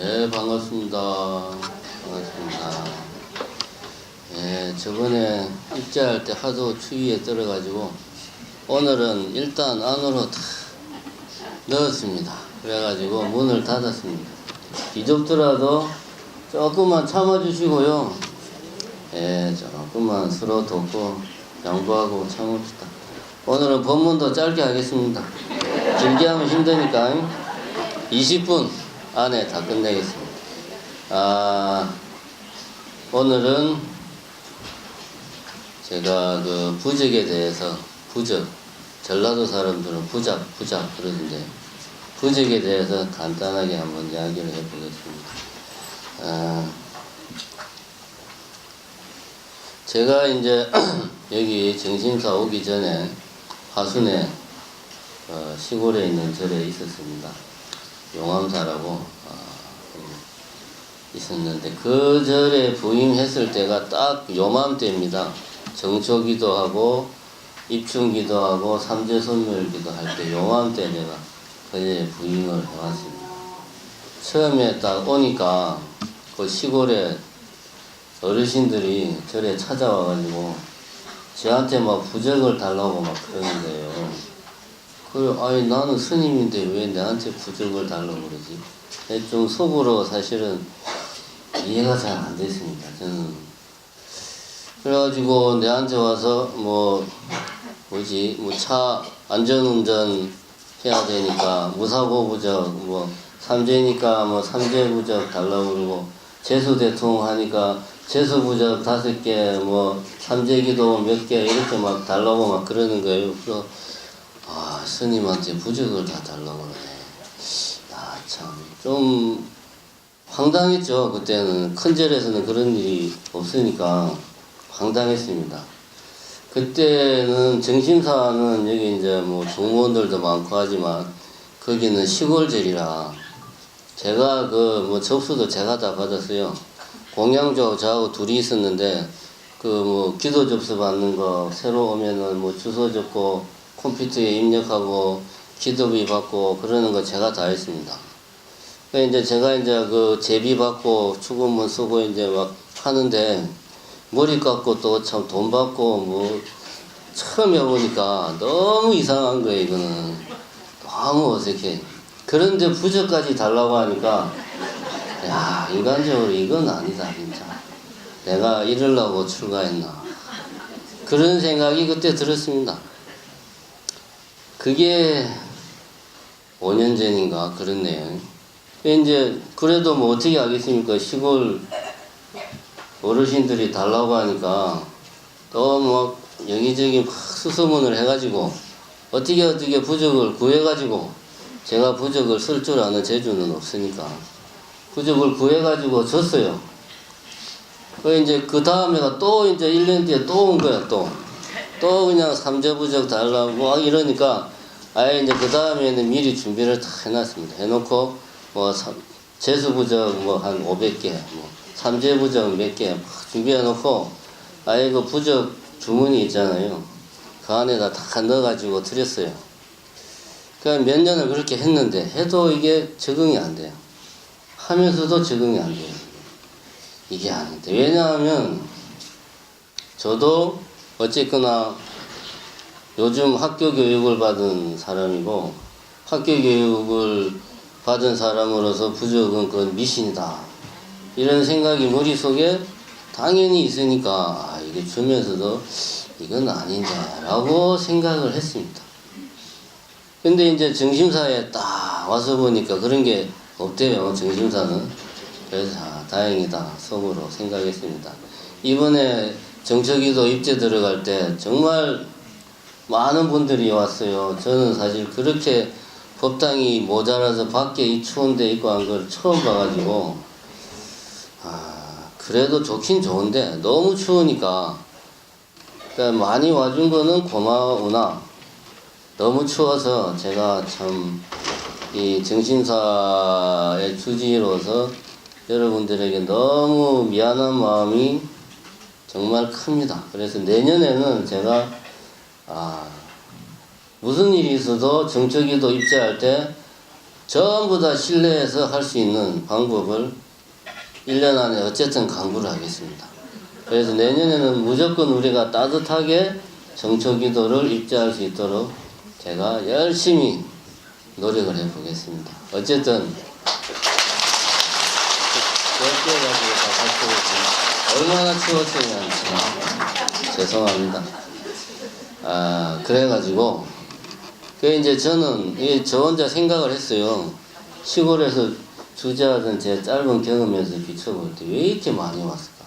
네, 반갑습니다. 반갑습니다. 예, 저번에 입자할 때 하도 추위에 떨어가지고 오늘은 일단 안으로 다 넣었습니다. 그래가지고 문을 닫았습니다. 비좁더라도 조금만 참아주시고요. 예, 조금만 서로 돕고 양보하고 참읍시다. 오늘은 법문도 짧게 하겠습니다. 길게 하면 힘드니까 20분 안에 다 끝내겠습니다. 아, 오늘은 제가 그 부적에 대해서 부적, 전라도 사람들은 부작, 부작 그러던데 부적에 대해서 간단하게 한번 이야기를 해보겠습니다. 아, 제가 이제 여기 정신사 오기 전에 화순에 어, 시골에 있는 절에 있었습니다. 용암사라고 어, 있었는데 그 절에 부임했을 때가 딱 요맘때입니다. 정초기도 하고 입춘기도 하고 삼재선멸기도 할 때 요맘때 제가 그 절에 부임을 해왔습니다. 처음에 딱 오니까 그 시골에 어르신들이 절에 찾아와가지고 저한테 막 부적을 달라고 막 그러는 거예요. 그 아니 나는 스님인데 왜 나한테 부적을 달라고 그러지? 좀 속으로 사실은 이해가 잘 안 됐습니다. 저는 그래가지고 내한테 와서 뭐 뭐지 뭐 차 안전운전 해야 되니까 무사고 부적 뭐 삼재니까 뭐 삼재 부적 달라고 그러고 재수 대통 하니까 재수 부적 다섯 개 뭐 삼재기도 몇 개 이렇게 막 달라고 막 그러는 거예요. 그래서 아, 스님한테 부적을 다 달라고 그러네. 아, 참, 좀 황당했죠. 그때는. 큰 절에서는 그런 일이 없으니까 황당했습니다. 그때는 정심사는 여기 이제 뭐 종무원들도 많고 하지만 거기는 시골절이라 제가 그 뭐 접수도 제가 다 받았어요. 공양조 저하고 둘이 있었는데 그 뭐 기도 접수 받는 거 새로 오면은 뭐 주소 적고 컴퓨터에 입력하고 기도비 받고 그러는 거 제가 다 했습니다. 그 이제 제가 이제 그 제비 받고 출근문 쓰고 이제 막 하는데 머리 깎고 또 참 돈 받고 뭐 처음 해보니까 너무 이상한 거예요 이거는 너무 어색해. 그런데 부적까지 달라고 하니까 야 인간적으로 이건 아니다 진짜. 내가 이러려고 출가했나 그런 생각이 그때 들었습니다. 그게 5년 전인가 그렇네요. 이제 그래도 뭐 어떻게 하겠습니까? 시골 어르신들이 달라고 하니까 또뭐 여기저기 막 수소문을 해가지고 어떻게 어떻게 부적을 구해가지고 제가 부적을 쓸 줄 아는 재주는 없으니까 부적을 구해가지고 줬어요. 그 이제 그 다음에가 또 이제 1년 뒤에 또 온 거야 또. 또 그냥 삼재부적 달라고 막 이러니까 아예 이제 그 다음에는 미리 준비를 다 해놨습니다. 해놓고 뭐 삼- 재수부적 뭐한 500개, 뭐 삼재부적 몇개 준비해놓고 아예 그 부적 주문이 있잖아요. 그 안에다 다 넣어가지고 드렸어요. 그러니까 몇 년을 그렇게 했는데 해도 이게 적응이 안 돼요. 하면서도 적응이 안 돼요. 이게 안 돼. 왜냐하면 저도 어쨌거나 요즘 학교 교육을 받은 사람이고 학교 교육을 받은 사람으로서 부적은 그건 미신이다. 이런 생각이 머릿속에 당연히 있으니까 아, 이게 주면서도 이건 아닌데 라고 생각을 했습니다. 근데 이제 정심사에 딱 와서 보니까 그런 게 없대요, 정심사는. 그래서 아, 다행이다 속으로 생각했습니다. 이번에 정처기도 입제 들어갈 때 정말 많은 분들이 왔어요. 저는 사실 그렇게 법당이 모자라서 밖에 이 추운 데 있고 한 걸 처음 봐가지고 아 그래도 좋긴 좋은데 너무 추우니까 그러니까 많이 와준 거는 고마우나 너무 추워서 제가 참 이 정신사의 주지로서 여러분들에게 너무 미안한 마음이 정말 큽니다. 그래서 내년에는 제가 아 무슨 일이 있어도 정처기도 입제할 때 전부 다 실내에서 할 수 있는 방법을 1년 안에 어쨌든 강구를 하겠습니다. 그래서 내년에는 무조건 우리가 따뜻하게 정초 기도를 입지할 수 있도록 제가 열심히 노력을 해보겠습니다. 어쨌든 몇개 가지고 다 갖고 얼마나 추웠으면 참 죄송합니다. 아 그래가지고 그 이제 저는 이저 혼자 생각을 했어요. 시골에서 주재하던 제 짧은 경험에서 비춰볼 때 왜 이렇게 많이 왔을까?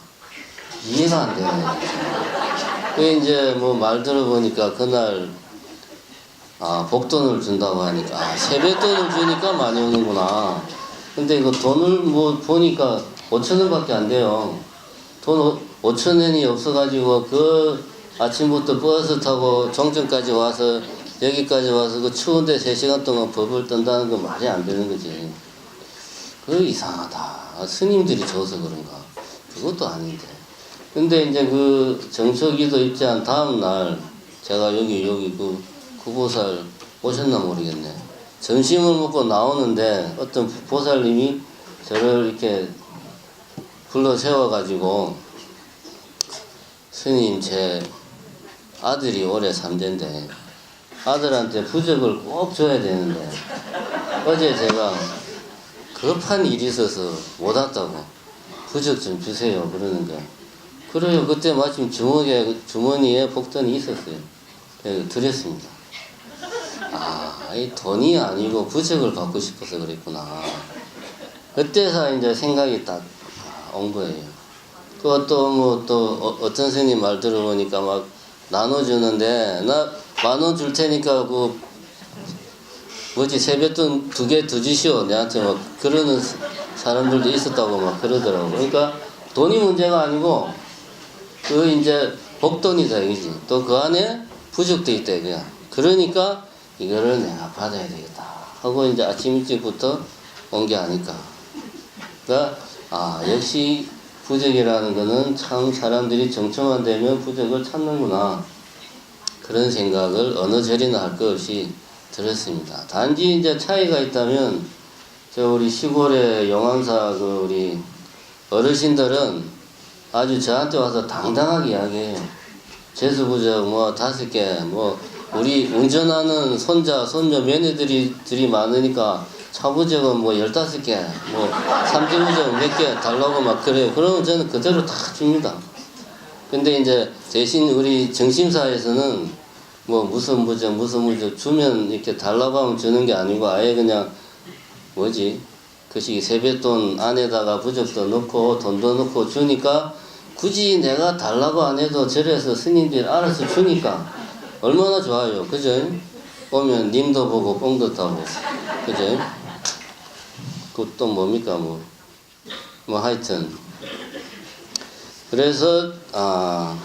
이해가 안 되네요. 그 이제 뭐 말 들어보니까 그날 아 복돈을 준다고 하니까 아, 세뱃돈을 주니까 많이 오는구나. 근데 이거 돈을 뭐 보니까 5천 원 밖에 안 돼요. 돈 5천 원이 없어가지고 그 아침부터 버스 타고 정천까지 와서 여기까지 와서 그 추운데 3시간 동안 법을 떤다는 건 말이 안 되는 거지. 그 이상하다. 아, 스님들이 줘서 그런가. 그것도 아닌데. 근데 이제 그 정처기도 입지한 다음 날 제가 여기 여기 그 구보살 오셨나 모르겠네. 점심을 먹고 나오는데 어떤 보살님이 저를 이렇게 불러 세워가지고 스님 제 아들이 올해 삼대인데 아들한테 부적을 꼭 줘야 되는데 어제 제가 급한 일이 있어서 못 왔다고 부적 좀 주세요 그러는 거야. 그래요 그때 마침 주머니에 주머니에 복돈이 있었어요. 그래서 드렸습니다. 아, 이 돈이 아니고 부적을 받고 싶어서 그랬구나. 그때서 이제 생각이 딱 온 거예요. 그것도 뭐 또 어떤 스님 말 들어보니까 막 나눠주는데 나 만 원 줄 테니까 그 뭐지 세뱃돈 두개더 주시오 내한테 막 그러는 사람들도 있었다고 막 그러더라고. 그러니까 돈이 문제가 아니고 그 이제 복돈이다 이거지. 또 그 안에 부적도 있다 이거야. 그러니까 이거를 내가 받아야 되겠다 하고 이제 아침 일찍부터 온 게 아닐까. 그러니까 아 역시 부적이라는 거는 참 사람들이 정처만 되면 부적을 찾는구나 그런 생각을 어느 절이나 할 것 없이 들었습니다. 단지 이제 차이가 있다면 저 우리 시골의 영암사 그 우리 어르신들은 아주 저한테 와서 당당하게 이야기해요. 재수부적 뭐 다섯 개, 뭐 우리 운전하는 손자, 손녀, 며느들이 들이 많으니까 차부적은 뭐 열다섯 개, 뭐 삼지부적 몇 개 달라고 막 그래요. 그러면 저는 그대로 다 줍니다. 근데 이제 대신 우리 정심사에서는 뭐 무슨 부적, 무슨 부적 주면 이렇게 달라고 하면 주는 게 아니고 아예 그냥 뭐지? 그시 세뱃돈 안에다가 부적도 넣고 돈도 넣고 주니까 굳이 내가 달라고 안 해도 절에서 스님들이 알아서 주니까 얼마나 좋아요. 그죠? 오면 님도 보고 뽕도 타고. 그죠? 그또 뭡니까 뭐. 뭐 하여튼. 그래서 아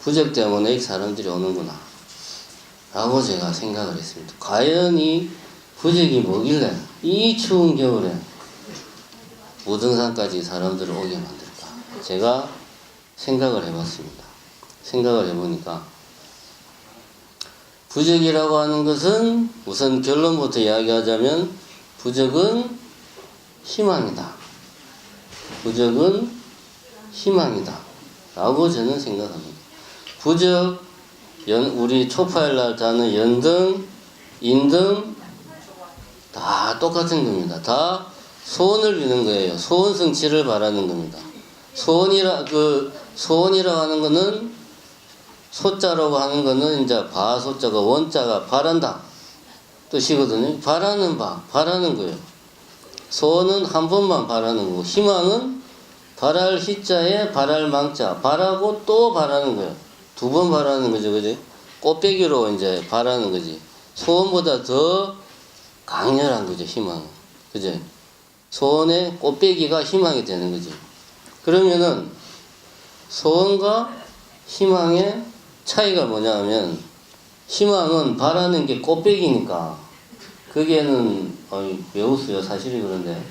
부적 때문에 이 사람들이 오는구나. 라고 제가 생각을 했습니다. 과연 이 부적이 뭐길래 이 추운 겨울에 무등산까지 사람들을 오게 만들까? 제가 생각을 해봤습니다. 생각을 해보니까 부적이라고 하는 것은 우선 결론부터 이야기하자면 부적은 희망이다. 부적은 희망이다. 라고 저는 생각합니다. 부적, 연, 우리 초파일 날 다는 연등, 인등, 다 똑같은 겁니다. 다 소원을 비는 거예요. 소원 성취를 바라는 겁니다. 소원이라, 그, 소원이라고 하는 거는 소자라고 하는 거는 이제 바 소자가 원자가 바란다 뜻이거든요. 바라는 바, 바라는 거예요. 소원은 한 번만 바라는 거고 희망은 바랄 희자에 바랄 망자 바라고 또 바라는 거예요. 두번 바라는 거죠, 그지? 꽃배기로 이제 바라는 거지. 소원보다 더 강렬한 거죠, 희망은. 그죠? 소원의 꽃배기가 희망이 되는 거지. 그러면은 소원과 희망의 차이가 뭐냐 하면 희망은 바라는 게 꽃배기니까 그게는 어이, 왜 웃어요 사실이 그런데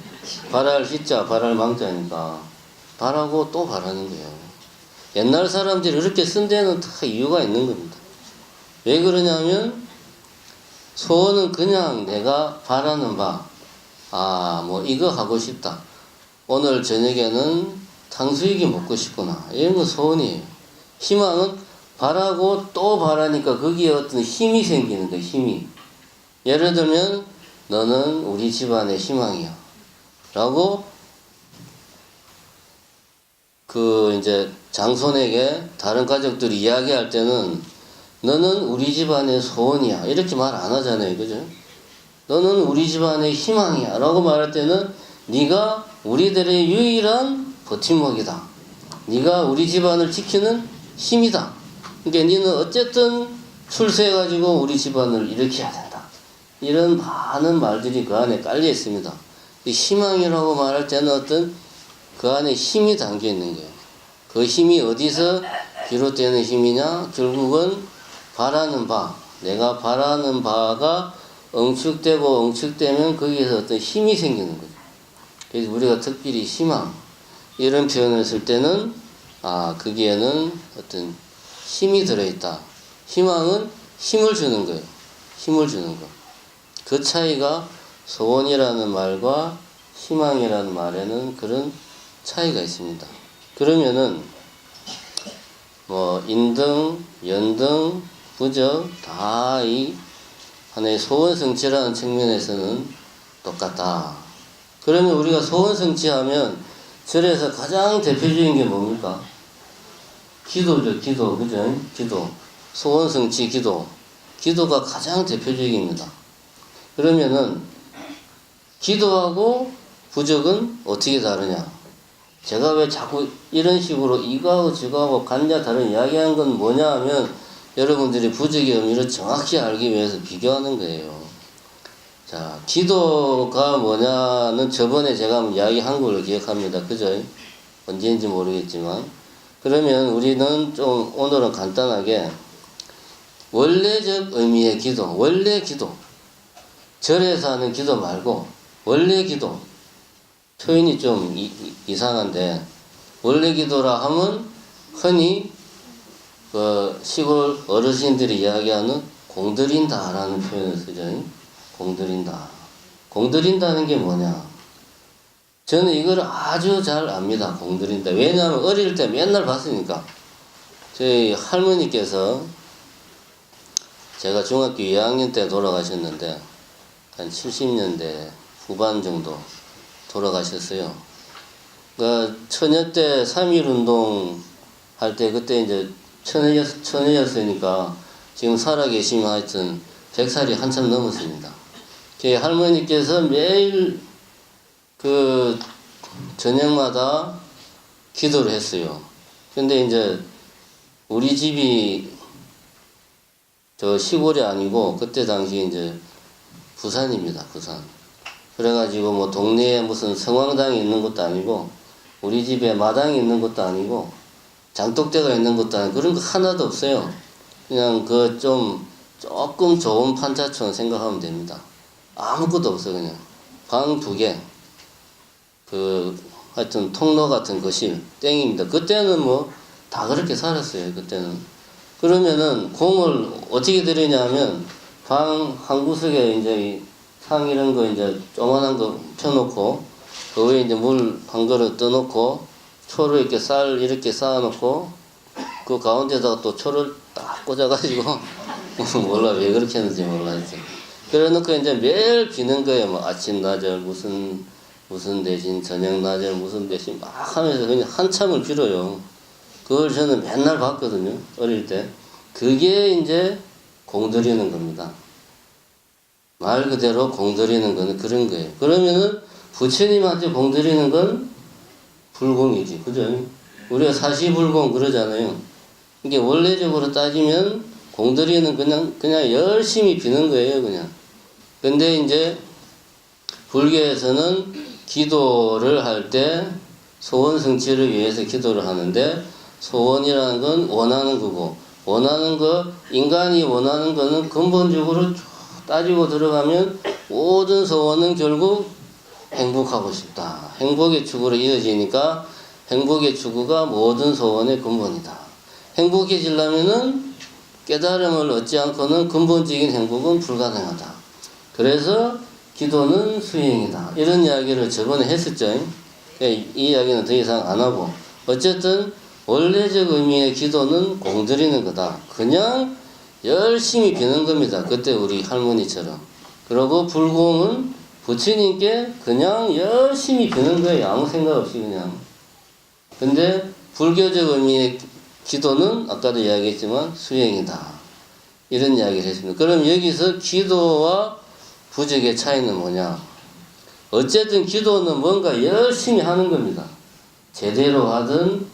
바랄 희자 바랄 망자니까 바라고 또 바라는 거예요 옛날 사람들이 이렇게 쓴 데는 다 이유가 있는 겁니다 왜 그러냐면 소원은 그냥 내가 바라는 바 아, 뭐 이거 하고 싶다. 오늘 저녁에는 탕수육이 먹고 싶구나. 이런 건 소원이에요. 희망은 바라고 또 바라니까 거기에 어떤 힘이 생기는 거예요, 힘이. 예를 들면, 너는 우리 집안의 희망이야. 라고, 그, 이제, 장손에게 다른 가족들이 이야기할 때는, 너는 우리 집안의 소원이야. 이렇게 말 안 하잖아요. 그죠? 너는 우리 집안의 희망이야. 라고 말할 때는, 네가 우리들의 유일한 버팀목이다. 네가 우리 집안을 지키는 힘이다. 그러니까 너는 어쨌든 출세해가지고 우리 집안을 일으켜야 된다. 이런 많은 말들이 그 안에 깔려 있습니다. 이 희망이라고 말할 때는 어떤 그 안에 힘이 담겨 있는 거예요. 그 힘이 어디서 비롯되는 힘이냐? 결국은 바라는 바, 내가 바라는 바가 엉축되고 엉축되면 거기에서 어떤 힘이 생기는 거죠. 그래서 우리가 특별히 희망, 이런 표현을 쓸 때는 아 거기에는 어떤 힘이 들어있다. 희망은 힘을 주는 거예요. 힘을 주는 거. 그 차이가 소원이라는 말과 희망이라는 말에는 그런 차이가 있습니다. 그러면은 뭐 인등, 연등, 부적 다 이 하나의 소원 성취라는 측면에서는 똑같다. 그러면 우리가 소원 성취하면 절에서 가장 대표적인 게 뭡니까? 기도죠, 기도. 그죠? 기도. 소원 성취 기도. 기도가 가장 대표적입니다. 그러면은, 기도하고 부적은 어떻게 다르냐? 제가 왜 자꾸 이런 식으로 이거하고 저거하고 간냐 다른 이야기하는 건 뭐냐 하면 여러분들이 부적의 의미를 정확히 알기 위해서 비교하는 거예요. 자, 기도가 뭐냐는 저번에 제가 이야기한 걸로 기억합니다. 그죠? 언제인지 모르겠지만. 그러면 우리는 좀 오늘은 간단하게 원래적 의미의 기도, 원래 기도. 절에서 하는 기도 말고 원래 기도. 표현이 좀 이, 이상한데 원래 기도라 하면 흔히 그 시골 어르신들이 이야기하는 공들인다라는 표현을 쓰죠. 공들인다. 공들인다는 게 뭐냐? 저는 이걸 아주 잘 압니다. 공들인다. 왜냐하면 어릴 때 맨날 봤으니까. 저희 할머니께서 제가 중학교 2학년 때 돌아가셨는데 한 70년대 후반 정도 돌아가셨어요. 그 처녀 때3.1 운동 할 때 그때 이제 처녀였, 처녀였으니까 지금 살아계시면 하여튼 100살이 한참 넘었습니다. 제 할머니께서 매일 그 저녁마다 기도를 했어요. 근데 이제 우리 집이 저 시골이 아니고 그때 당시 이제 부산입니다. 부산. 그래가지고 뭐 동네에 무슨 성황당이 있는 것도 아니고 우리 집에 마당이 있는 것도 아니고 장독대가 있는 것도 아니고 그런 거 하나도 없어요. 그냥 그 좀 조금 좋은 판자촌 생각하면 됩니다. 아무것도 없어 그냥 방 두 개. 그 하여튼 통로 같은 것이 땡입니다. 그때는 뭐 다 그렇게 살았어요. 그때는 그러면은 공을 어떻게 들이냐면 방 한 구석에 이제 상 이런 거 이제 조만한 거 펴놓고 그 위에 이제 물 한 그릇 떠놓고 초를 이렇게 쌀 이렇게 쌓아놓고 그 가운데다가 또 초를 딱 꽂아가지고 몰라 왜 그렇게 했는지 몰라 이제. 그래 놓고 이제 매일 비는 거예요. 뭐 아침 낮에 무슨 무슨 대신 저녁 낮에 무슨 대신 막 하면서 그냥 한참을 빌어요. 그걸 저는 맨날 봤거든요. 어릴 때. 그게 이제 공들이는 겁니다 말 그대로 공들이는 거는 그런 거예요. 그러면은 부처님한테 공들이는 건 불공이지. 그죠? 우리가 사시불공 그러잖아요. 이게 원래적으로 따지면 공들이는 그냥 그냥 열심히 비는 거예요 그냥. 근데 이제 불교에서는 기도를 할 때 소원 성취를 위해서 기도를 하는데 소원이라는 건 원하는 거고 원하는 거 인간이 원하는 거는 근본적으로 쭉 따지고 들어가면 모든 소원은 결국 행복하고 싶다. 행복의 추구로 이어지니까 행복의 추구가 모든 소원의 근본이다. 행복해지려면은 깨달음을 얻지 않고는 근본적인 행복은 불가능하다. 그래서 기도는 수행이다. 이런 이야기를 저번에 했었죠. 예, 이 이야기는 더 이상 안 하고. 어쨌든 원래적 의미의 기도는 공드리는 거다. 그냥 열심히 비는 겁니다. 그때 우리 할머니처럼. 그리고 불공은 부처님께 그냥 열심히 비는 거예요. 아무 생각 없이 그냥. 근데 불교적 의미의 기도는 아까도 이야기했지만 수행이다. 이런 이야기를 했습니다. 그럼 여기서 기도와 부적의 차이는 뭐냐? 어쨌든 기도는 뭔가 열심히 하는 겁니다. 제대로 하든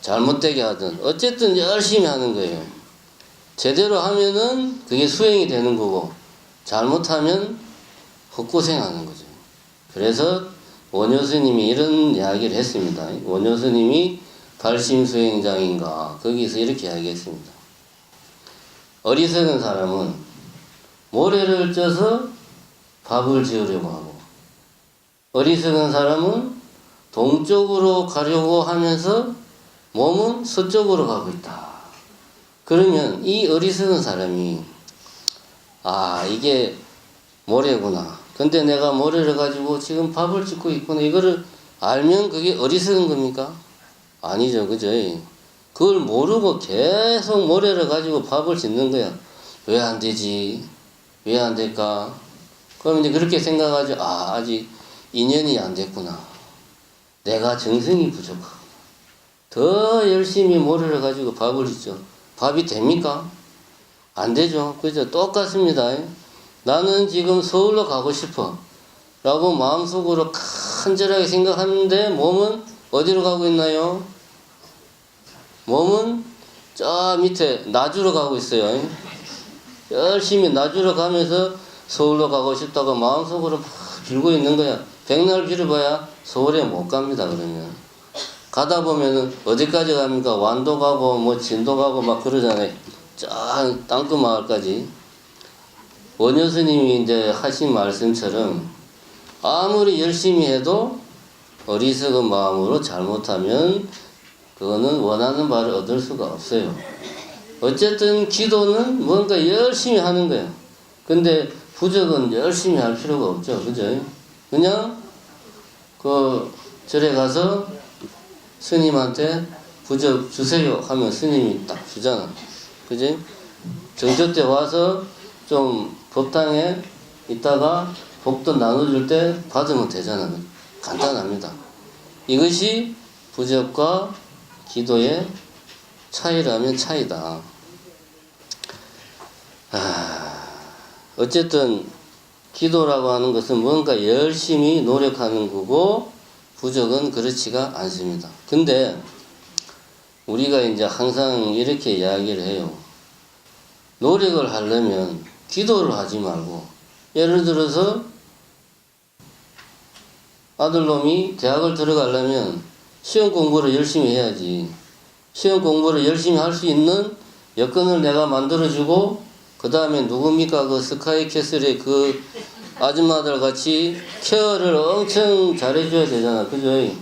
잘못되게 하든 어쨌든 열심히 하는 거예요. 제대로 하면은 그게 수행이 되는 거고 잘못하면 헛고생하는 거죠. 그래서 원효 스님이 이런 이야기를 했습니다. 원효 스님이 발심수행장인가 거기서 이렇게 이야기했습니다. 어리석은 사람은 모래를 쪄서 밥을 지으려고 하고 어리석은 사람은 동쪽으로 가려고 하면서 몸은 서쪽으로 가고 있다. 그러면 이 어리석은 사람이 아 이게 모래구나. 근데 내가 모래를 가지고 지금 밥을 짓고 있구나. 이거를 알면 그게 어리석은 겁니까? 아니죠, 그죠? 그걸 모르고 계속 모래를 가지고 밥을 짓는 거야. 왜 안 되지? 왜 안 될까? 그럼 이제 그렇게 생각하죠. 아, 아직 인연이 안 됐구나. 내가 정성이 부족하구나. 더 열심히 모래를 가지고 밥을 짓죠. 밥이 됩니까? 안 되죠. 그죠? 똑같습니다. 나는 지금 서울로 가고 싶어. 라고 마음속으로 간절하게 생각하는데 몸은 어디로 가고 있나요? 몸은 저 밑에 나주로 가고 있어요. 열심히 나주로 가면서 서울로 가고 싶다고 마음속으로 막 빌고 있는 거야. 백날 빌어봐야 서울에 못 갑니다, 그러면. 가다 보면은 어디까지 갑니까? 완도 가고 뭐 진도 가고 막 그러잖아요. 저 땅끝 마을까지. 원효 스님이 이제 하신 말씀처럼 아무리 열심히 해도 어리석은 마음으로 잘못하면 그거는 원하는 바를 얻을 수가 없어요. 어쨌든 기도는 뭔가 열심히 하는 거예요. 근데 부적은 열심히 할 필요가 없죠. 그죠? 그냥 그 절에 가서 스님한테 부적 주세요 하면 스님이 딱 주잖아. 그지? 정조 때 와서 좀 법당에 있다가 복도 나눠줄 때 받으면 되잖아. 간단합니다. 이것이 부적과 기도의 차이라면 차이다. 아, 어쨌든 기도라고 하는 것은 뭔가 열심히 노력하는 거고 부적은 그렇지가 않습니다. 근데 우리가 이제 항상 이렇게 이야기를 해요. 노력을 하려면 기도를 하지 말고 예를 들어서 아들놈이 대학을 들어가려면 시험 공부를 열심히 해야지. 시험 공부를 열심히 할 수 있는 여건을 내가 만들어주고 그 다음에 누굽니까 그 스카이 캐슬의 그 아줌마들 같이 케어를 엄청 잘해줘야 되잖아. 그죠?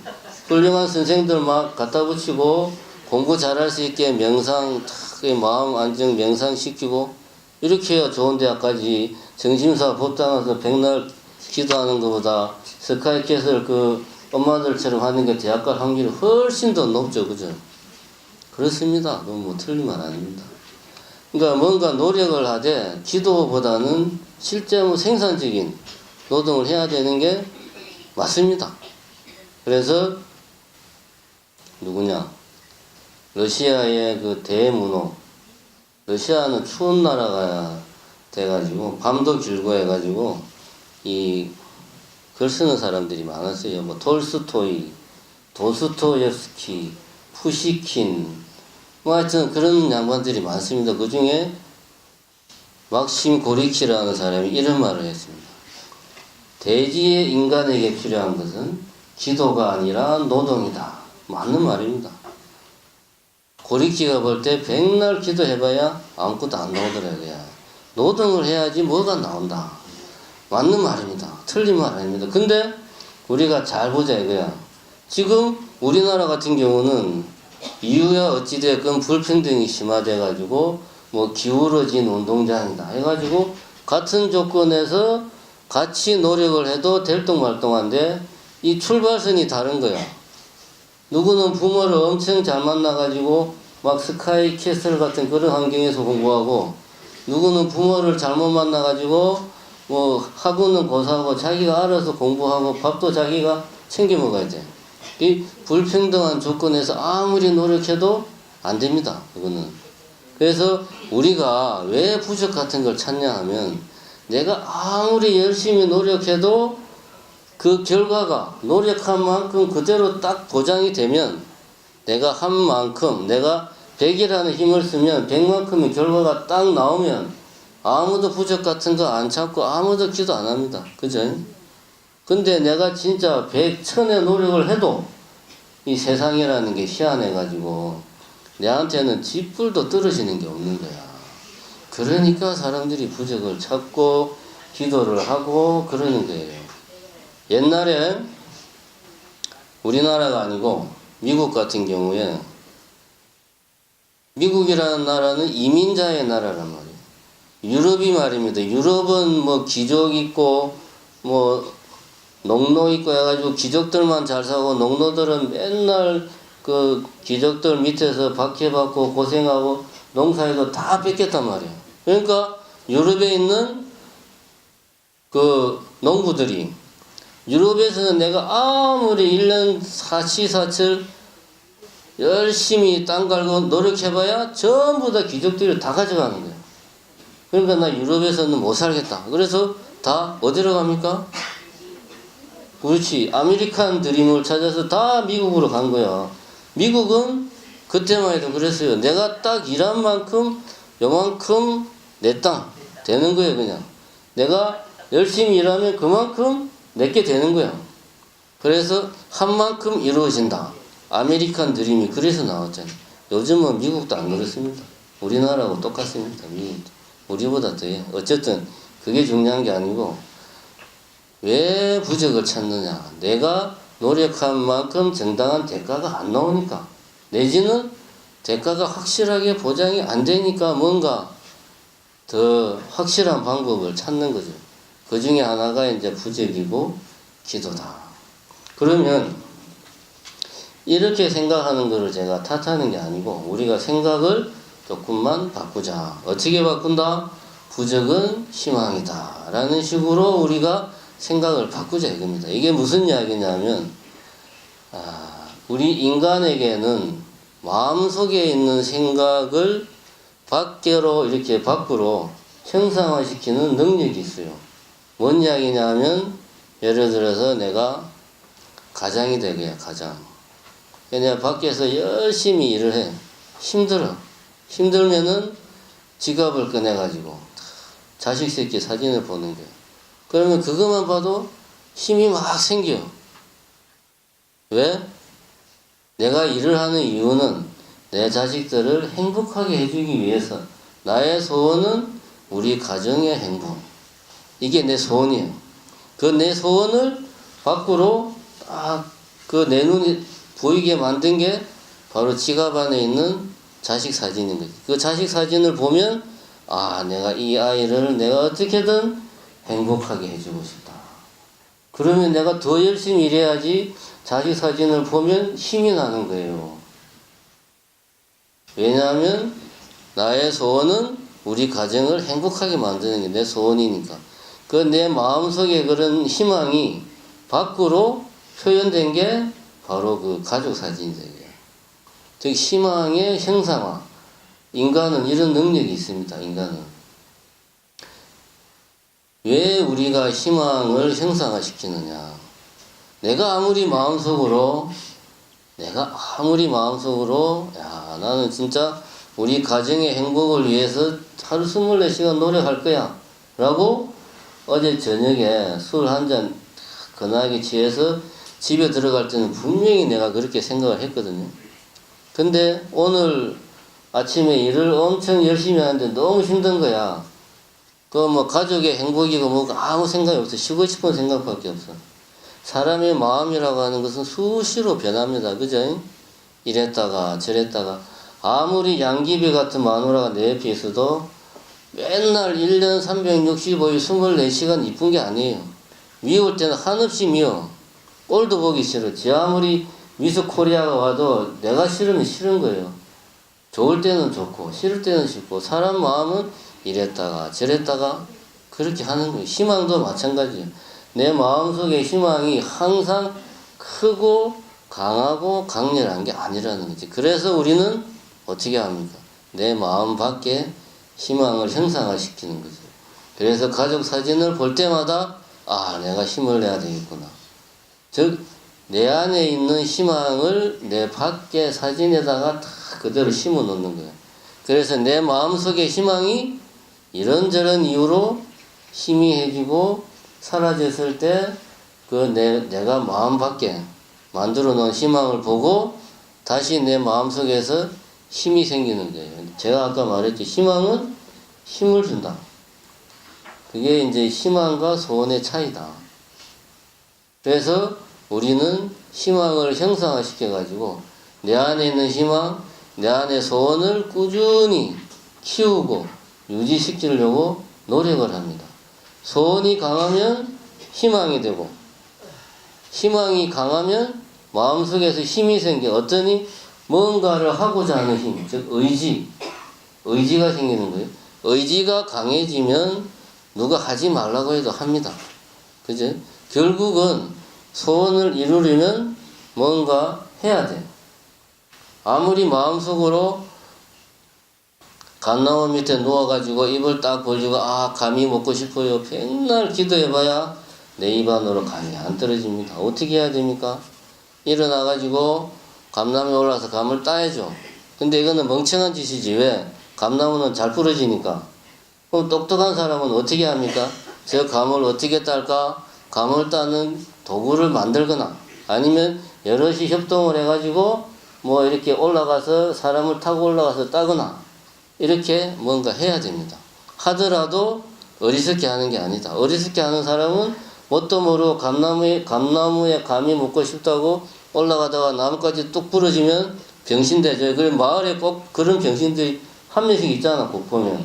훌륭한 선생들 막 갖다 붙이고 공부 잘할 수 있게 명상 탁 마음 안정 명상 시키고 이렇게 해야 좋은 대학까지 정심사 법당 와서 백날 기도하는 것보다 스카이 캐슬 그 엄마들처럼 하는 게 대학 갈 확률이 훨씬 더 높죠. 그죠? 그렇습니다. 너무 뭐 틀린 말 아닙니다. 그러니까 뭔가 노력을 하되 기도보다는 실제로 생산적인 노동을 해야 되는 게 맞습니다. 그래서 누구냐? 러시아의 그 대문호. 러시아는 추운 나라가 돼가지고 밤도 길고 해가지고 이 글 쓰는 사람들이 많았어요. 뭐 톨스토이, 도스토옙스키, 푸시킨, 뭐 하여튼 그런 양반들이 많습니다. 그 중에 막심 고리키라는 사람이 이런 말을 했습니다. 대지의 인간에게 필요한 것은 기도가 아니라 노동이다. 맞는 말입니다. 고리키가 볼 때 백날 기도해봐야 아무것도 안 나오더라고요. 노동을 해야지 뭐가 나온다. 맞는 말입니다. 틀린 말 아닙니다. 근데 우리가 잘 보자 이거야. 지금 우리나라 같은 경우는 이유야 어찌됐건 불평등이 심화돼가지고 뭐 기울어진 운동장이다 해가지고 같은 조건에서 같이 노력을 해도 될동말동한데 이 출발선이 다른 거야. 누구는 부모를 엄청 잘 만나가지고 막 스카이 캐슬 같은 그런 환경에서 공부하고 누구는 부모를 잘못 만나가지고 뭐 학원은 고사하고 자기가 알아서 공부하고 밥도 자기가 챙겨 먹어야 돼. 이 불평등한 조건에서 아무리 노력해도 안 됩니다. 이거는. 그래서 우리가 왜 부적 같은 걸 찾냐 하면 내가 아무리 열심히 노력해도 그 결과가 노력한 만큼 그대로 딱 보장이 되면 내가 한 만큼 내가 100이라는 힘을 쓰면 100만큼의 결과가 딱 나오면 아무도 부적 같은 거 안 찾고 아무도 기도 안 합니다. 그죠? 근데 내가 진짜 100, 1000의 노력을 해도 이 세상이라는 게 희한해가지고 내한테는 짓불도 떨어지는 게 없는 거야. 그러니까 사람들이 부적을 찾고 기도를 하고 그러는 거예요. 옛날에 우리나라가 아니고 미국 같은 경우에 미국이라는 나라는 이민자의 나라란 말이에요. 유럽이 말입니다. 유럽은 뭐 귀족 있고 뭐 농노 있고 해가지고 귀족들만 잘 사고 농노들은 맨날 그 귀족들 밑에서 박해받고 고생하고 농사에도 다 뺏겼단 말이에요. 그러니까 유럽에 있는 그 농부들이 유럽에서는 내가 아무리 1년 사치사철 열심히 땅 갈고 노력해봐야 전부 다 귀족들이 다 가져가는 거예요. 그러니까 나 유럽에서는 못 살겠다. 그래서 다 어디로 갑니까? 그렇지. 아메리칸 드림을 찾아서 다 미국으로 간 거야. 미국은 그때만 해도 그랬어요. 내가 딱 일한 만큼 요만큼 내땅 되는 거예요, 그냥. 내가 열심히 일하면 그만큼 내게 되는 거야. 그래서 한 만큼 이루어진다. 아메리칸 드림이 그래서 나왔잖아요. 요즘은 미국도 안 그렇습니다. 우리나라하고 똑같습니다. 미국도. 우리보다 더해. 어쨌든 그게 중요한 게 아니고 왜 부적을 찾느냐? 내가 노력한 만큼 정당한 대가가 안 나오니까 내지는 대가가 확실하게 보장이 안 되니까 뭔가 더 확실한 방법을 찾는 거죠. 그 중에 하나가 이제 부적이고 기도다. 그러면 이렇게 생각하는 것을 제가 탓하는 게 아니고 우리가 생각을 조금만 바꾸자. 어떻게 바꾼다? 부적은 희망이다. 라는 식으로 우리가 생각을 바꾸자 이겁니다. 이게 무슨 이야기냐면 아, 우리 인간에게는 마음속에 있는 생각을 밖으로 이렇게 밖으로 형상화시키는 능력이 있어요. 뭔 이야기냐면 예를 들어서 내가 가장이 되게 가장. 내가 밖에서 열심히 일을 해. 힘들어. 힘들면은 지갑을 꺼내가지고 자식 새끼 사진을 보는 거야. 그러면 그것만 봐도 힘이 막 생겨. 왜? 내가 일을 하는 이유는 내 자식들을 행복하게 해주기 위해서 나의 소원은 우리 가정의 행복. 이게 내 소원이에요. 그 내 소원을 밖으로 딱 그 내 눈이 보이게 만든 게 바로 지갑 안에 있는 자식 사진인 거지. 그 자식 사진을 보면 아 내가 이 아이를 내가 어떻게든 행복하게 해주고 싶다. 그러면 내가 더 열심히 일해야지 자식 사진을 보면 힘이 나는 거예요. 왜냐하면 나의 소원은 우리 가정을 행복하게 만드는 게 내 소원이니까. 그 내 마음속에 그런 희망이 밖으로 표현된 게 바로 그 가족 사진이에요. 즉 희망의 형상화. 인간은 이런 능력이 있습니다. 인간은. 왜 우리가 희망을 형상화시키느냐? 내가 아무리 마음속으로 내가 아무리 마음속으로 야 나는 진짜 우리 가정의 행복을 위해서 하루 24시간 노력할 거야. 라고 어제 저녁에 술 한잔 건하게 취해서 집에 들어갈 때는 분명히 내가 그렇게 생각을 했거든요. 근데 오늘 아침에 일을 엄청 열심히 하는데 너무 힘든 거야 그 뭐 가족의 행복이고 뭐고 아무 생각이 없어 쉬고 싶은 생각밖에 없어 사람의 마음이라고 하는 것은 수시로 변합니다. 그죠? 이랬다가 저랬다가 아무리 양귀비 같은 마누라가 내 옆에 있어도 맨날 1년 365일 24시간 이쁜 게 아니에요. 미울 때는 한없이 미워. 꼴도 보기 싫어. 지 아무리 미스 코리아가 와도 내가 싫으면 싫은 거예요. 좋을 때는 좋고 싫을 때는 싫고 사람 마음은 이랬다가 저랬다가 그렇게 하는 거예요. 희망도 마찬가지예요. 내 마음속에 희망이 항상 크고 강하고 강렬한 게 아니라는 거지. 그래서 우리는 어떻게 합니까? 내 마음 밖에 희망을 형상화 시키는 거죠. 그래서 가족 사진을 볼 때마다 아 내가 힘을 내야 되겠구나. 즉 내 안에 있는 희망을 내 밖에 사진에다가 다 그대로 심어 놓는 거예요. 그래서 내 마음속의 희망이 이런저런 이유로 희미해지고 사라졌을 때그 내, 내가 마음 밖에 만들어 놓은 희망을 보고 다시 내 마음속에서 힘이 생기는 거예요. 제가 아까 말했죠. 희망은 힘을 준다. 그게 이제 희망과 소원의 차이다. 그래서 우리는 희망을 형상화시켜 가지고 내 안에 있는 희망, 내 안의 소원을 꾸준히 키우고 유지시키려고 노력을 합니다. 소원이 강하면 희망이 되고 희망이 강하면 마음속에서 힘이 생겨 어떠니 뭔가를 하고자 하는 힘, 즉 의지, 의지가 생기는 거예요. 의지가 강해지면 누가 하지 말라고 해도 합니다. 그죠? 결국은 소원을 이루려면 뭔가 해야 돼. 아무리 마음속으로 감나무 밑에 누워가지고 입을 딱 벌리고 아 감이 먹고 싶어요. 맨날 기도해봐야 내 입 안으로 감이 안 떨어집니다. 어떻게 해야 됩니까? 일어나가지고 감나무에 올라서 감을 따야죠. 근데 이거는 멍청한 짓이지 왜? 감나무는 잘 부러지니까. 그럼 똑똑한 사람은 어떻게 합니까? 저 감을 어떻게 딸까? 감을 따는 도구를 만들거나 아니면 여럿이 협동을 해가지고 뭐 이렇게 올라가서 사람을 타고 올라가서 따거나 이렇게 뭔가 해야 됩니다. 하더라도 어리석게 하는 게 아니다. 어리석게 하는 사람은 뭣도 모르고 감나무에, 감나무에 감이 먹고 싶다고 올라가다가 나무까지 뚝 부러지면 병신되죠. 그래 마을에 꼭 그런 병신들이 한 명씩 있잖아, 꼭 보면.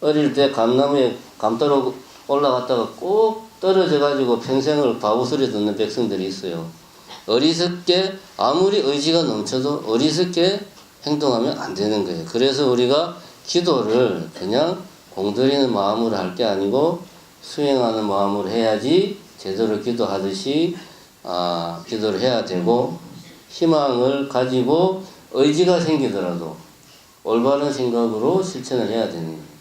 어릴 때 감나무에 감 따러 올라갔다가 꼭 떨어져가지고 평생을 바보 소리 듣는 백성들이 있어요. 어리석게 아무리 의지가 넘쳐도 어리석게 행동하면 안 되는 거예요. 그래서 우리가 기도를 그냥 공들이는 마음으로 할 게 아니고 수행하는 마음으로 해야지 제대로 기도하듯이 아, 기도를 해야 되고 희망을 가지고 의지가 생기더라도 올바른 생각으로 실천을 해야 거예요.